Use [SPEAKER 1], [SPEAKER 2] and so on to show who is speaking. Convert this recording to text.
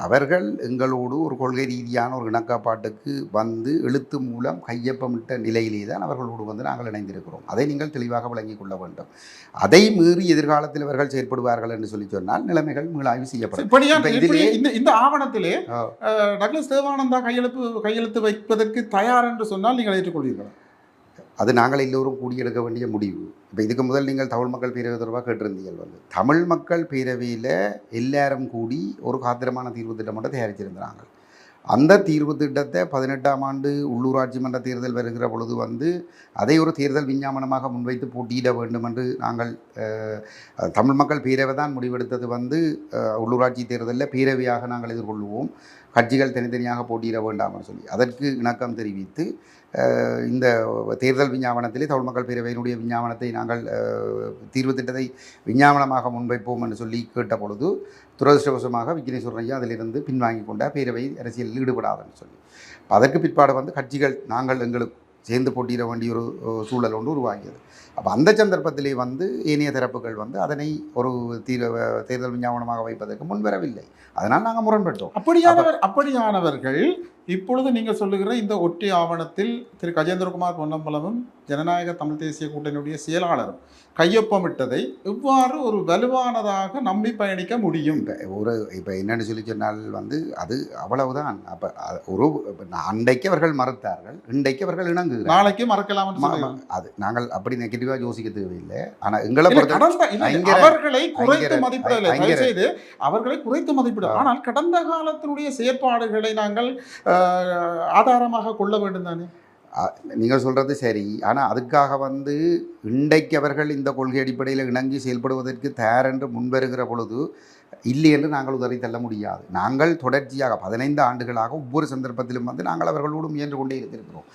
[SPEAKER 1] அவர்கள் எங்களோடு ஒரு கொள்கை ரீதியான ஒரு இணக்கப்பாட்டுக்கு வந்து எழுத்து மூலம் கையொப்பமிட்ட நிலையிலே தான் அவர்களோடு வந்து நாங்கள் இணைந்திருக்கிறோம். அதை நீங்கள் தெளிவாக விளங்கிக் கொள்ள வேண்டும். அதை மீறி எதிர்காலத்தில் இவர்கள் செயற்படுவார்கள் என்று சொல்லி சொன்னால் நிலைமைகள் மீளாய்வு செய்யப்படும்.
[SPEAKER 2] இந்த ஆவணத்திலே டக்ளஸ் தேவானந்தா கையெழுத்து கையெழுத்து வைப்பதற்கு தயார் என்று சொன்னால் நீங்கள் ஏற்றுக்கொள்வீர்களா?
[SPEAKER 1] அது நாங்கள் எல்லோரும் கூடியெடுக்க வேண்டிய முடிவு. இப்போ இதுக்கு முதல் நீங்கள் தமிழ் மக்கள் பேரவை தொடர்பாக கேட்டிருந்தீர்கள் வந்து. தமிழ் மக்கள் பேரவையில் எல்லாரும் கூடி ஒரு காத்திரமான தீர்வு திட்டம் மட்டும் தயாரிச்சிருந்தாங்க அந்த தீர்வு திட்டத்தை பதினெட்டாம் ஆண்டு உள்ளூராட்சி மன்ற தேர்தல் வருகிற பொழுது வந்து அதை ஒரு தேர்தல் விஞ்ஞாபனமாக முன்வைத்து போட்டியிட வேண்டும் என்று நாங்கள் தமிழ் மக்கள் பேரவை தான் முடிவெடுத்தது வந்து உள்ளூராட்சி தேர்தலில் பேரவையாக நாங்கள் எதிர்கொள்வோம். கட்சிகள் தனித்தனியாக போட்டியிட வேண்டாம்னு சொல்லி அதற்கு இணக்கம் தெரிவித்து இந்த தேர்தல் விஞ்ஞாபனத்திலே தமிழ் மக்கள் பேரவையினுடைய விஞ்ஞாபனத்தை நாங்கள் தீர்வு திட்டத்தை விஞ்ஞாபனமாக முன்வைப்போம் என்று சொல்லி கேட்ட பொழுது துரதிருஷ்டவசமாக விக்னேஸ்வரன் ஐயா அதிலிருந்து பின்வாங்கி கொண்ட பேரவை அரசியலில் ஈடுபடாதுன்னு சொல்லி. அதற்கு பிற்பாடு வந்து கட்சிகள் நாங்கள் எங்களுக்கு சேர்ந்து போட்டியிட வேண்டிய ஒரு சூழல் ஒன்று உருவாகியது. அப்போ அந்த சந்தர்ப்பத்திலே வந்து ஏனைய தரப்புகள் வந்து அதனை ஒரு தீர தேர்தல் விஞ்ஞாபனமாக வைப்பதற்கு முன்வரவில்லை. அதனால் நாங்கள் முரண்பட்டோம்.
[SPEAKER 2] அப்படியானவர் அப்படியானவர்கள் இப்பொழுது நீங்கள் சொல்லுகிற இந்த ஒட்டி ஆவணத்தில் திரு கஜேந்திரகுமார் பொன்னம்பலமும் ஜனநாயக தமிழ் தேசிய கூட்டணியுடைய செயலாளரும் கையொப்பமிட்டதை இவ்வாறு ஒரு வலுவானதாக நம்பி பயணிக்க முடியும்?
[SPEAKER 1] ஒரு இப்போ என்னென்னு சொல்லி சொன்னால் வந்து அது அவ்வளவுதான். அப்போ ஒரு அன்றைக்கு அவர்கள் மறுத்தார்கள் இன்றைக்கு அவர்கள் இணங்குகிறார்கள்.
[SPEAKER 2] நாளைக்கு மறக்கலாம்
[SPEAKER 1] அது நாங்கள் அப்படி நெகட்டிவாக யோசிக்க தேவையில்லை. ஆனால் எங்களை
[SPEAKER 2] அவர்களை குறைத்து மதிப்பிடவில்லை அவர்களை குறைத்து மதிப்பிட. ஆனால் கடந்த காலத்தினுடைய செயற்பாடுகளை நாங்கள் ஆதாரமாக கொள்ள வேண்டும் தானே?
[SPEAKER 1] நீங்கள் சொல்கிறது சரி. ஆனால் அதுக்காக வந்து இன்றைக்கு அவர்கள் இந்த கொள்கை அடிப்படையில் இணங்கி செயல்படுவதற்கு தயார் என்று முன்வருகிற பொழுது இல்லை என்று நாங்கள் உதறி தள்ள முடியாது. நாங்கள் தொடர்ச்சியாக பதினைந்து ஆண்டுகளாக ஒவ்வொரு சந்தர்ப்பத்திலும் வந்து நாங்கள் அவர்களோடு முயன்று கொண்டே இருந்திருக்கிறோம்.